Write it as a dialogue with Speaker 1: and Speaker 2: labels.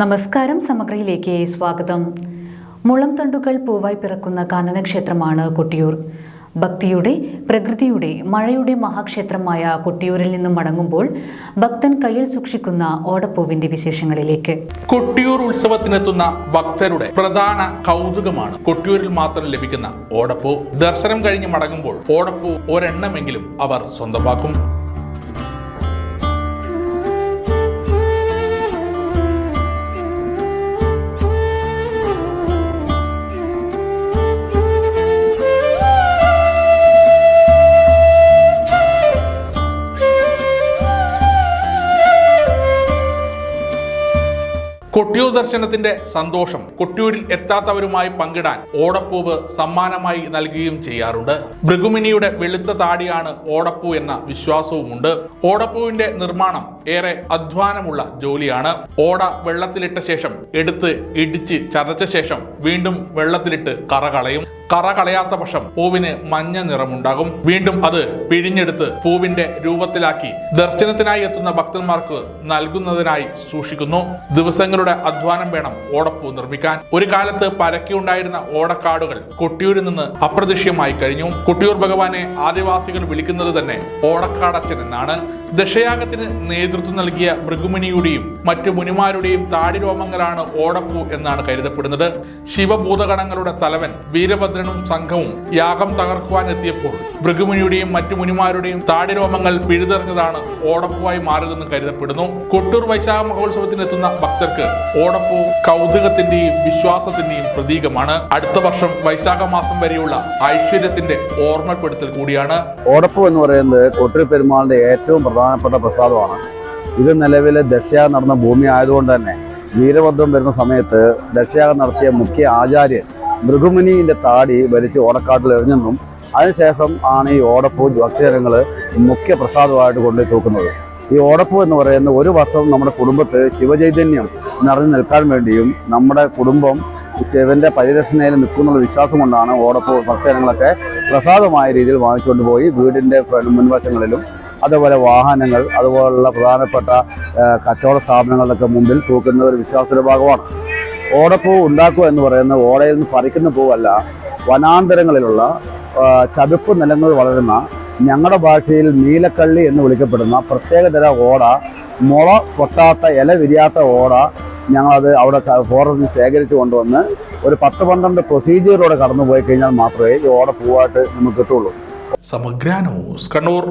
Speaker 1: നമസ്കാരം സമഗ്രയിലേക്ക് സ്വാഗതം. മുളം തണ്ടുകൾ പൂവായി പിറക്കുന്ന കാനനക്ഷേത്രമാണ് കൊട്ടിയൂർ. ഭക്തിയുടെ പ്രകൃതിയുടെ മഴയുടെ മഹാക്ഷേത്രമായ കൊട്ടിയൂരിൽ നിന്നും മടങ്ങുമ്പോൾ ഭക്തൻ കയ്യിൽ സൂക്ഷിക്കുന്ന ഓടപ്പൂവിന്റെ വിശേഷങ്ങളിലേക്ക്.
Speaker 2: കൊട്ടിയൂർ ഉത്സവത്തിനെത്തുന്ന ഭക്തരുടെ പ്രധാന കൗതുകമാണ് കൊട്ടിയൂരിൽ മാത്രം ലഭിക്കുന്ന ഓടപ്പൂ. ദർശനം കഴിഞ്ഞ് മടങ്ങുമ്പോൾ ഓടപ്പൂ ഒരെണ്ണമെങ്കിലും അവർ സ്വന്തമാക്കും. കൊട്ടിയൂർ ദർശനത്തിന്റെ സന്തോഷം കൊട്ടിയൂരിൽ എത്താത്തവരുമായി പങ്കിടാൻ ഓടപ്പൂവ് സമ്മാനമായി നൽകുകയും ചെയ്യാറുണ്ട്. ഭൃഗുമിനിയുടെ വെളുത്ത താടിയാണ് ഓടപ്പൂ എന്ന വിശ്വാസവുമുണ്ട്. ഓടപ്പൂവിന്റെ നിർമ്മാണം ഏറെ അധ്വാനമുള്ള ജോലിയാണ്. ഓട വെള്ളത്തിലിട്ട ശേഷം എടുത്ത് ഇടിച്ച് ചതച്ച ശേഷം വീണ്ടും വെള്ളത്തിലിട്ട് കറ കളയും കറ കളയാത്ത പക്ഷം പൂവിന് മഞ്ഞ നിറമുണ്ടാകും. വീണ്ടും അത് പിഴിഞ്ഞെടുത്ത് പൂവിന്റെ രൂപത്തിലാക്കി ദർശനത്തിനായി എത്തുന്ന ഭക്തന്മാർക്ക് നൽകുന്നതിനായി സൂക്ഷിക്കുന്നു. ദിവസങ്ങളുടെ അധ്വാനം വേണം ഓടപ്പൂ നിർമ്മിക്കാൻ. ഒരു കാലത്ത് പരക്കിയുണ്ടായിരുന്ന ഓടക്കാടുകൾ കൊട്ടിയൂരിൽ നിന്ന് അപ്രത്യക്ഷമായി കഴിഞ്ഞു. കൊട്ടിയൂർ ഭഗവാനെ ആദിവാസികൾ വിളിക്കുന്നത് തന്നെ ഓടക്കാടച്ചൻ എന്നാണ്. ദശയാഗത്തിന് നേതൃത്വം നൽകിയ ഭൃഗുമുനിയുടെയും മറ്റു മുനിമാരുടെയും താടിരോമങ്ങളാണ് ഓടപ്പൂ എന്നാണ് കരുതപ്പെടുന്നത്. ശിവഭൂതഗണങ്ങളുടെ തലവൻ വീരഭദ്രനും സംഘവും യാഗം തകർക്കുവാൻ എത്തിയപ്പോൾ ഭൃഗുമുനിയുടെയും മറ്റു മുനിമാരുടെയും താടിരോമങ്ങൾ പിഴുതെറിഞ്ഞതാണ് ഓടപ്പൂവായി മാറിയതെന്ന് കരുതപ്പെടുന്നു. കൊട്ടൂർ വൈശാഖ മഹോത്സവത്തിന് എത്തുന്ന ഭക്തർക്ക് ഓടപ്പൂ കൗതുകത്തിന്റെയും വിശ്വാസത്തിന്റെയും പ്രതീകമാണ്. അടുത്ത വർഷം വൈശാഖ മാസം വരെയുള്ള ഐശ്വര്യത്തിന്റെ ഓർമ്മപ്പെടുത്തൽ കൂടിയാണ്.
Speaker 3: ഓടപ്പൂ എന്ന് പറയുന്നത് കൊട്ടൂർ പെരുമാളിന്റെ ഏറ്റവും പ്രധാനപ്പെട്ട പ്രസാദമാണ്. ഇത് നിലവിൽ ദക്ഷയാഗം നടന്ന ഭൂമി ആയതുകൊണ്ട് തന്നെ വീരഭദ്രം വരുന്ന സമയത്ത് ദക്ഷയാഗം നടത്തിയ മുഖ്യ ആചാര്യൻ മൃഗുമുനിന്റെ താടി വലിച്ച് ഓടക്കാട്ടിൽ എറിഞ്ഞെന്നും അതിനുശേഷം ആണ് ഈ ഓടപ്പൂ ഭക്തജനങ്ങൾ മുഖ്യ പ്രസാദമായിട്ട് കൊണ്ടുപോയി തൂക്കുന്നത് ഈ ഓടപ്പൂ എന്ന് പറയുന്ന ഒരു വർഷം നമ്മുടെ കുടുംബത്ത് ശിവചൈതന്യം നിറഞ്ഞു നിൽക്കാൻ വേണ്ടിയും നമ്മുടെ കുടുംബം ശിവന്റെ പരിരക്ഷണയിൽ നിൽക്കുന്നുള്ള വിശ്വാസം കൊണ്ടാണ് ഓടപ്പൂ ഭക്തജനങ്ങളൊക്കെ പ്രസാദമായ രീതിയിൽ വാങ്ങിച്ചുകൊണ്ട് പോയി ഫ്രണ്ട് മുൻവശങ്ങളിലും അതുപോലെ വാഹനങ്ങൾ അതുപോലുള്ള പ്രധാനപ്പെട്ട കച്ചവട സ്ഥാപനങ്ങളിലൊക്കെ മുമ്പിൽ തൂക്കുന്ന ഒരു വിശ്വാസത്തിന്റെ ഭാഗമാണ്. ഓടപ്പൂ ഉണ്ടാക്കുക എന്ന് പറയുന്നത് ഓടയിൽ നിന്ന് പറിക്കുന്ന പൂവല്ല വനാന്തരങ്ങളിലുള്ള ചതുപ്പ് നിലങ്ങൾ വളരുന്ന ഞങ്ങളുടെ ഭാഷയിൽ നീലക്കള്ളി എന്ന് വിളിക്കപ്പെടുന്ന പ്രത്യേകതര ഓട മുള പൊട്ടാത്ത ഇല വിരിയാത്ത ഓട ഞങ്ങളത് അവിടെ ഫോറസ്റ്റിൽ നിന്ന് ശേഖരിച്ച് കൊണ്ടുവന്ന് ഒരു പത്ത് പന്ത്രണ്ട് പ്രൊസീജിയറിലൂടെ കടന്നു പോയി കഴിഞ്ഞാൽ മാത്രമേ ഈ ഓട പൂവായിട്ട് നമുക്ക് കിട്ടുള്ളൂ
Speaker 2: സമഗ്ര ന്യൂസ് കണ്ണൂർ.